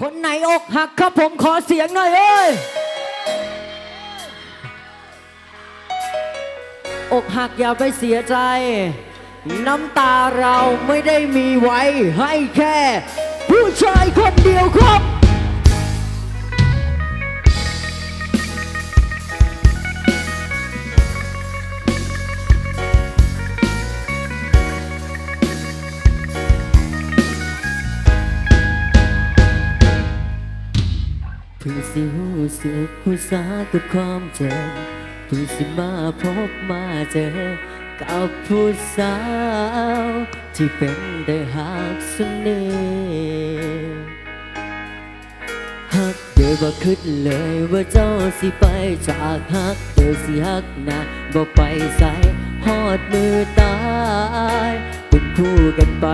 คนไหนอกหักครับผมขอเสียงหน่อยเอ้ยอกหักอย่าไปเสียใจ น้ำตาเราไม่ได้มีไว้ให้แค่ ผู้ชายคนเดียวครับ สิหูสึกหูสากับความเจ็บเพิ่สิมาพบมาเจอ กับผู้สาว ที่เป็นได้หักสนิทฮักเดี๋ยวบ่คิดเลยว่าเจ้าสิไปจากฮักเดี๋ยวสิฮักนะบ่ไปใส่ฮอดมือตายเป็นคู่กันไป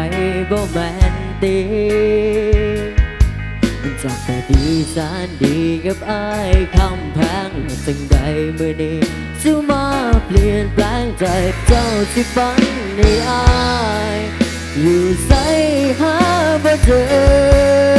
บ่แม่นตี จากแต่ดีสานดีกับอายคำแพงแล้วจังใดเมื่อนี้จะมาเปลี่ยนแปลงใจเจ้าที่ฝันในอาย อยู่ใส่หาบ่เจอ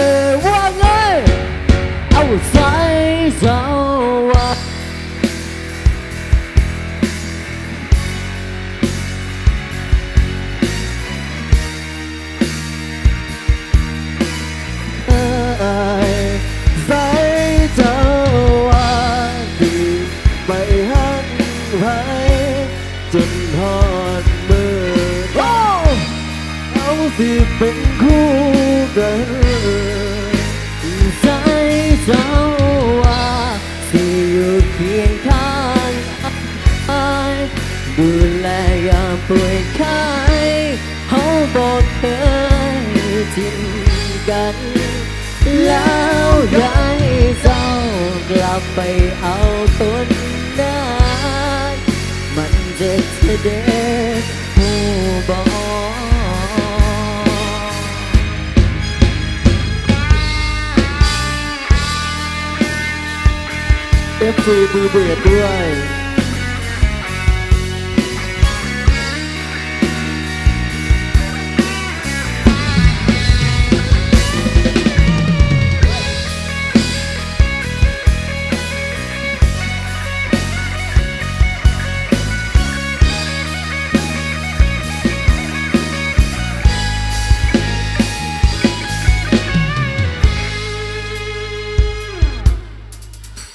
จนทอดมือโอ้เอาสิเป็นคู่กันใส่เจ้าว่าสิอยู่เคียงข้างอายดูแลยามป่วยไข้เขาบอกเคยทิ้งกันแล้วยายเจ้ากลับไปเอาคน จะเสด็จ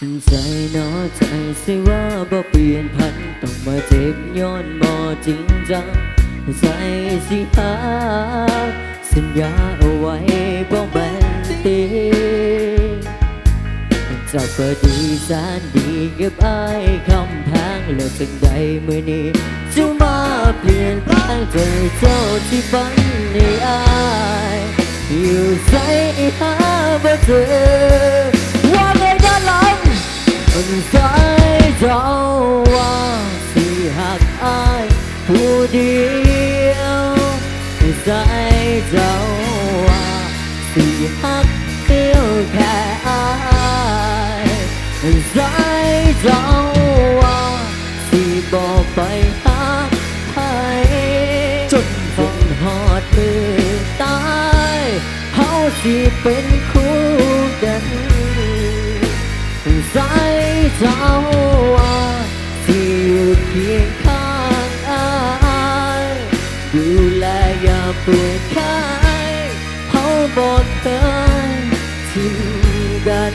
ใจหนอใจสิว่าบ่เปลี่ยนพันต้องมาเจ็บย้อนบ่จริงจังใจสิหาสัญญาเอาไว้บ่แม่นตีเจ้าก็ดีแสนดีกับไอายคำแพงแล้วจังใดมื่อนี้จะมาเปลี่ยนแปลงใจเจ้าที่ฝันในอายอยู่ใส่หาบ่เจอ เจ้าว่าสิหักอายผู้เดียวใส่เจ้าว่าสิหักเดียวแค่อายใจเจ้าว่าสิบอกไปหาใครจนจนหอดมือตายเฮาสิเป็นคู่กันใจเจ้า บอกเคยทิ้งกัน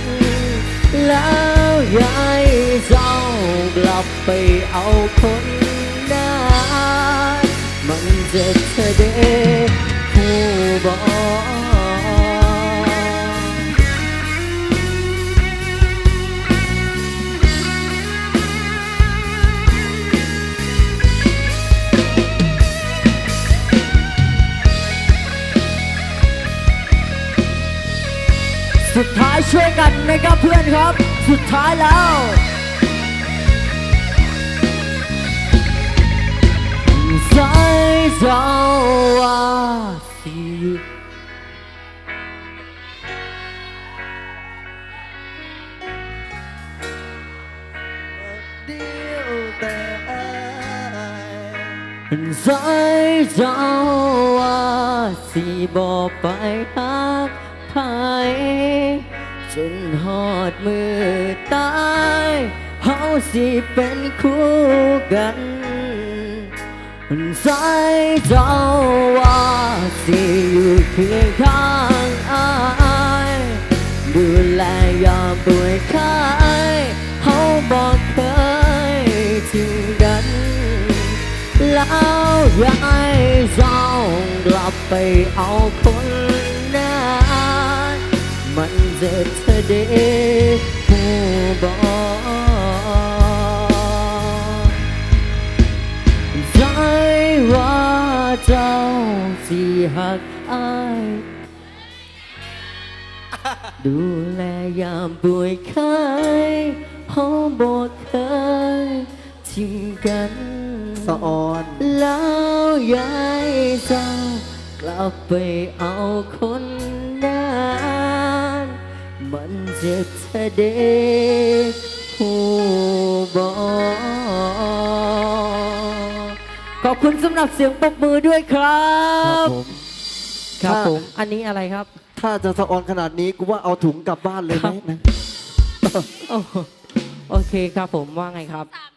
แล้วยายเจ้ากลับไปเอาคนนั้นมันจะเสด็จผู้บอก ช่วยกันนะครับเพื่อนครับ สุดท้ายแล้วสายเจ้าว่าสิเดียวแต่อายสายเจ้าว่าสิบอกไปหาไผ จนหอดมือตายเฮาสิเป็นคู่กันสายเจ้าว่าสิอยู่เคียงข้างอายดูแลยามป่วยไข้เฮาบอกเคยทิ้งกันแล้วยายเจ้ากลับไปเอาคน จะเธอได้ผู้บอกใจว่าเจ้าสิหักอายดูแลยามป่วยไข้เฮาบอกเคยทิ้งกันสะออนแล้วยายเจ้ากลับไปเอาคน มันจะเธอเด็กผู้บอกขอบคุณสำหรับเสียงปรบมือด้วยครัครับบผมครับถ้าผม อันนี้อะไรครับ ถ้าจะสะออนขนาดนี้กูว่าเอาถุงกลับบ้านเลยไหมนะ โอ้โหโอเคครับผมว่าไงครับ สามนิ้ว